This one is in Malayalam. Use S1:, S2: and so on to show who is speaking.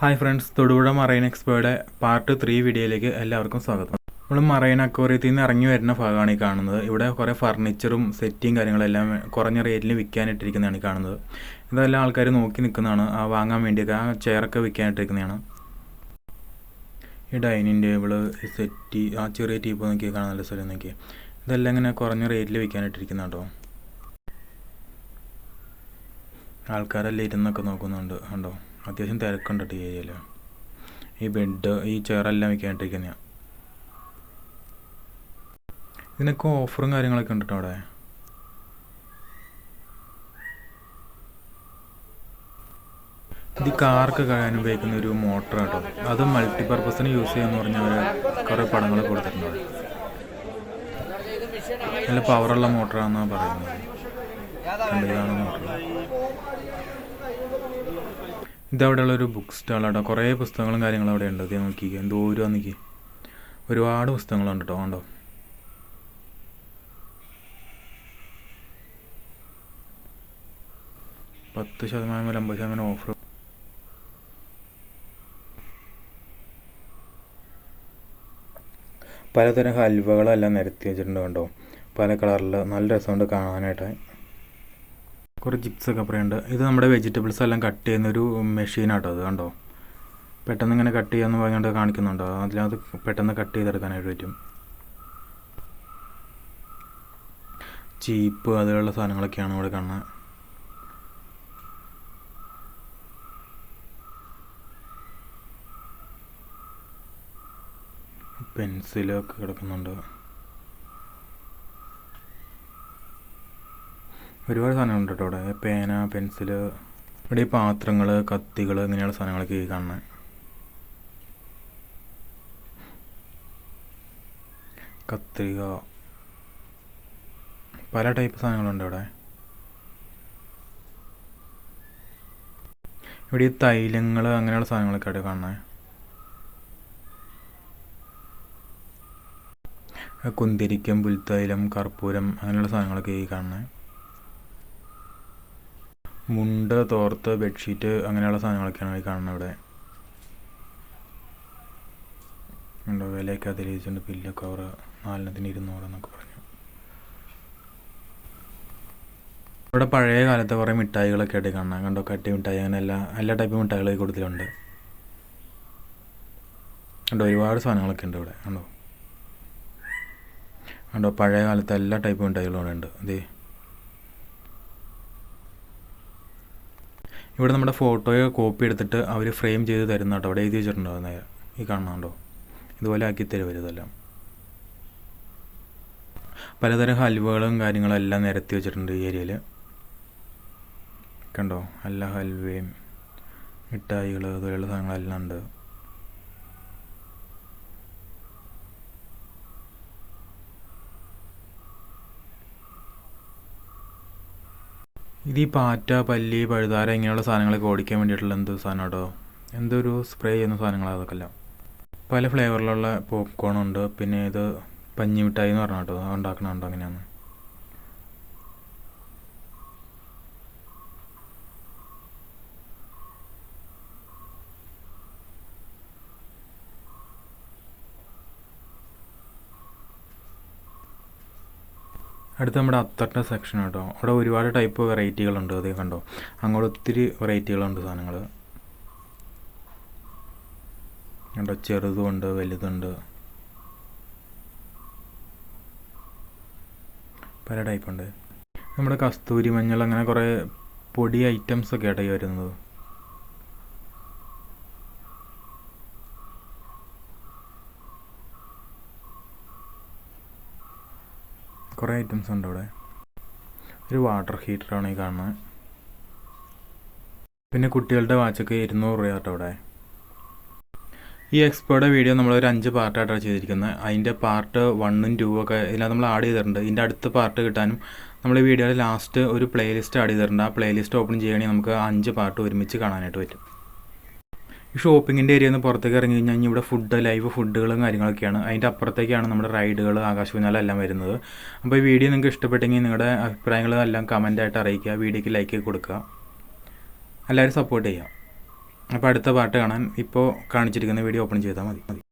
S1: ഹായ് ഫ്രണ്ട്സ് തൊടുപുഴ മറൈൻ എക്സ്പോയുടെ പാർട്ട് ത്രീ വീഡിയോയിലേക്ക് എല്ലാവർക്കും സ്വാഗതം. നമ്മൾ മറൈൻ അക്വറിയത്തിൽ നിന്ന് ഇറങ്ങി വരുന്ന ഭാഗമാണ് ഈ കാണുന്നത്. ഇവിടെ കുറേ ഫർണിച്ചറും സെറ്റിയും കാര്യങ്ങളെല്ലാം കുറഞ്ഞ റേറ്റിൽ വിൽക്കാനിട്ടിരിക്കുന്നതാണ് ഈ കാണുന്നത്. ഇതെല്ലാം ആൾക്കാർ നോക്കി നിൽക്കുന്നതാണ് ആ വാങ്ങാൻ വേണ്ടിയൊക്കെ ആ ചെയറൊക്കെ വിൽക്കാനിട്ടിരിക്കുന്നതാണ്. ഈ ഡൈനിങ് ടേബിൾ സെറ്റി ആ ചെറിയ ടീപ്പ് നോക്കി കാണാൻ നല്ല സ്ഥലം നോക്കി ഇതെല്ലാം ഇങ്ങനെ കുറഞ്ഞ റേറ്റിൽ വിൽക്കാനിട്ടിരിക്കുന്നതാണ് കേട്ടോ. ആൾക്കാരെല്ലാം ഇരുന്നൊക്കെ നോക്കുന്നുണ്ട് കണ്ടോ? അത്യാവശ്യം തിരക്കുണ്ട് ഈ ഏരിയയിൽ ഈ ബെഡ് ഈ ചെയറെല്ലാം വയ്ക്കാണ്ടിരിക്കുന്ന ഇതിനൊക്കെ ഓഫറും കാര്യങ്ങളൊക്കെ ഉണ്ട് കേട്ടോ അവിടെ? ഇത് കാർക്ക് കഴിയാൻ ഉപയോഗിക്കുന്ന ഒരു മോട്ടർ കേട്ടോ അത് മൾട്ടിപർപ്പസിന് യൂസ് ചെയ്യാന്ന് പറഞ്ഞാൽ അവർ കുറേ പടങ്ങൾ കൊടുത്തിട്ടുണ്ട്. നല്ല പവറുള്ള മോട്ടറാണെന്നാണ് പറയുന്നത്. ഇതവിടെയുള്ള ഒരു ബുക്ക് സ്റ്റാളാട്ടോ കുറേ പുസ്തകങ്ങളും കാര്യങ്ങളും അവിടെ ഉണ്ട് ഇത് നോക്കി എന്തോ ഒരു അന്നിക്ക് ഒരുപാട് പുസ്തകങ്ങളുണ്ട് കേട്ടോ കണ്ടോ? പത്ത് ശതമാനം മുതൽ അമ്പത് ശതമാനം ഓഫർ പലതരം ഹൽവകളെല്ലാം നിരത്തി വെച്ചിട്ടുണ്ട് കണ്ടോ. പല കളറിൽ നല്ല രസമുണ്ട് കാണാനായിട്ട്. കുറേ ചിപ്സ് ഒക്കെ പറയുന്നുണ്ട്. ഇത് നമ്മുടെ വെജിറ്റബിൾസ് എല്ലാം കട്ട് ചെയ്യുന്ന ഒരു മെഷീനാട്ടോ അത് കണ്ടോ? പെട്ടെന്ന് ഇങ്ങനെ കട്ട് ചെയ്യാന്ന് പറഞ്ഞുകൊണ്ട് കാണിക്കുന്നുണ്ടോ? അതിനകത്ത് പെട്ടെന്ന് കട്ട് ചെയ്തെടുക്കാനായിട്ട് പറ്റും. ചീപ്പ് അതുപോലുള്ള സാധനങ്ങളൊക്കെയാണ് ഇവിടെ കാണുന്നത്. പെൻസിലൊക്കെ കിടക്കുന്നുണ്ട്. ഒരുപാട് സാധനങ്ങളുണ്ട് കേട്ടോ ഇവിടെ പേന പെൻസിൽ ഇവിടെ ഈ പാത്രങ്ങൾ കത്തികൾ ഇങ്ങനെയുള്ള സാധനങ്ങളൊക്കെ ഈ കാണുന്നത് കത്രിക. പല ടൈപ്പ് സാധനങ്ങളുണ്ട് ഇവിടെ ഇവിടെ ഈ തൈലങ്ങൾ അങ്ങനെയുള്ള സാധനങ്ങളൊക്കെ ആയിട്ട് കാണുന്നത് കുന്തിരിക്കം പുൽത്തൈലം കർപ്പൂരം അങ്ങനെയുള്ള സാധനങ്ങളൊക്കെ ഈ കാണുന്നത് മുണ്ട് തോർത്ത് ബെഡ്ഷീറ്റ് അങ്ങനെയുള്ള സാധനങ്ങളൊക്കെയാണ് കാണുന്നത് ഇവിടെ. വിലയൊക്കെ അതിലിച്ചിട്ടുണ്ട് പില്ലോ കവർ നാലെണ്ണത്തിന് ഇരുന്നൂറ് എന്നൊക്കെ പറഞ്ഞു. ഇവിടെ പഴയ കാലത്തെ കുറേ മിഠായികളൊക്കെ ആയിട്ട് കാണാം കണ്ടോ? കട്ടി മിഠായി അങ്ങനെ എല്ലാ എല്ലാ ടൈപ്പ് മിഠായികൾ കൊടുത്തിട്ടുണ്ട് കണ്ടോ? ഒരുപാട് സാധനങ്ങളൊക്കെ ഉണ്ട് ഇവിടെ. കണ്ടോ? കണ്ടോ? പഴയ കാലത്തെ എല്ലാ ടൈപ്പ് മിഠായികളും ഇവിടെ ഉണ്ട്. അതേ ഇവിടെ നമ്മുടെ ഫോട്ടോയോ കോപ്പി എടുത്തിട്ട് അവർ ഫ്രെയിം ചെയ്ത് തരുന്ന കേട്ടോ. അവിടെ എഴുതി വെച്ചിട്ടുണ്ടോ നേരെ ഈ കാണുന്നുണ്ടോ ഇതുപോലെ ആക്കി തരും ഇതെല്ലാം? പലതരം ഹൽവകളും കാര്യങ്ങളും എല്ലാം നിരത്തി വെച്ചിട്ടുണ്ട് ഈ ഏരിയയിൽ കണ്ടോ? എല്ലാ ഹൽവയും മിഠായികൾ അതുപോലെയുള്ള സാധനങ്ങളെല്ലാം ഉണ്ട്. ഇത് ഈ പാറ്റ പല്ലി പഴുതാര ഇങ്ങനെയുള്ള സാധനങ്ങളൊക്കെ ഓടിക്കാൻ വേണ്ടിയിട്ടുള്ള എന്ത് സാധനം കേട്ടോ എന്തൊരു സ്പ്രേ ചെയ്യുന്ന സാധനങ്ങളാണ് അതൊക്കെ എല്ലാം പല ഫ്ലേവറിലുള്ള പോപ്കോൺ ഉണ്ട്. പിന്നെ ഇത് പഞ്ഞി മിഠായി എന്ന് പറഞ്ഞ കേട്ടോ ഉണ്ടാക്കണുണ്ടോ അങ്ങനെയാണ്. അടുത്ത നമ്മുടെ അത്തറിന്റെ സെക്ഷൻ കേട്ടോ. അവിടെ ഒരുപാട് ടൈപ്പ് വെറൈറ്റികളുണ്ട് അതേ കണ്ടോ? അങ്ങോട്ട് ഒത്തിരി വെറൈറ്റികളുണ്ട് സാധനങ്ങൾ കണ്ടോ? ചെറുതുമുണ്ട് വലുതുണ്ട്. പല ടൈപ്പുണ്ട് നമ്മുടെ കസ്തൂരി മഞ്ഞൾ അങ്ങനെ കുറേ പൊടി ഐറ്റംസ് ഒക്കെ ആട്ടോ വരുന്നത്. കുറേ ഐറ്റംസ് ഉണ്ട് ഇവിടെ. ഒരു വാട്ടർ ഹീറ്ററാണ് ഈ കാണുന്നത്. പിന്നെ കുട്ടികളുടെ വാച്ചൊക്കെ ഇരുന്നൂറ് രൂപ കേട്ടോ ഇവിടെ. ഈ എക്സ്പോയുടെ വീഡിയോ നമ്മൾ ഒരു അഞ്ച് പാർട്ടായിട്ടാണ് ചെയ്തിരിക്കുന്നത്. അതിന്റെ പാർട്ട് വണ്ണും ടൂ ഒക്കെ ഇതിനകത്ത് നമ്മൾ ആഡ് ചെയ്തിട്ടുണ്ട്. ഇതിന്റെ അടുത്ത പാർട്ട് കിട്ടാനും നമ്മൾ ഈ വീഡിയോയുടെ ലാസ്റ്റ് ഒരു പ്ലേലിസ്റ്റ് ആഡ് ചെയ്തിട്ടുണ്ട്. ആ പ്ലേലിസ്റ്റ് ഓപ്പൺ ചെയ്യുകയാണെങ്കിൽ നമുക്ക് അഞ്ച് പാർട്ട് ഒരുമിച്ച് കാണാനായിട്ട് പറ്റും. ഷോപ്പിങ്ങിന്റെ ഏരിയ ഒന്ന് പുറത്തേക്ക് ഇറങ്ങി കഴിഞ്ഞാൽ ഇവിടെ ഫുഡ് ലൈവ് ഫുഡുകളും കാര്യങ്ങളൊക്കെയാണ്. അതിന്റെ അപ്പുറത്തേക്കാണ് നമ്മുടെ റൈഡുകൾ ആകാശവിനാല എല്ലാം വരുന്നത്. അപ്പോൾ ഈ വീഡിയോ നിങ്ങൾക്ക് ഇഷ്ടപ്പെട്ടെങ്കിൽ നിങ്ങളുടെ അഭിപ്രായങ്ങൾ എല്ലാം കമന്റായിട്ട് അറിയിക്കുക. വീഡിയോക്ക് ലൈക്ക് കൊടുക്കുക. എല്ലാവരും സപ്പോർട്ട് ചെയ്യുക. അപ്പോൾ അടുത്ത പാട്ട് കാണാൻ ഇപ്പോൾ കാണിച്ചിരിക്കുന്ന വീഡിയോ ഓപ്പൺ ചെയ്താൽ മതി.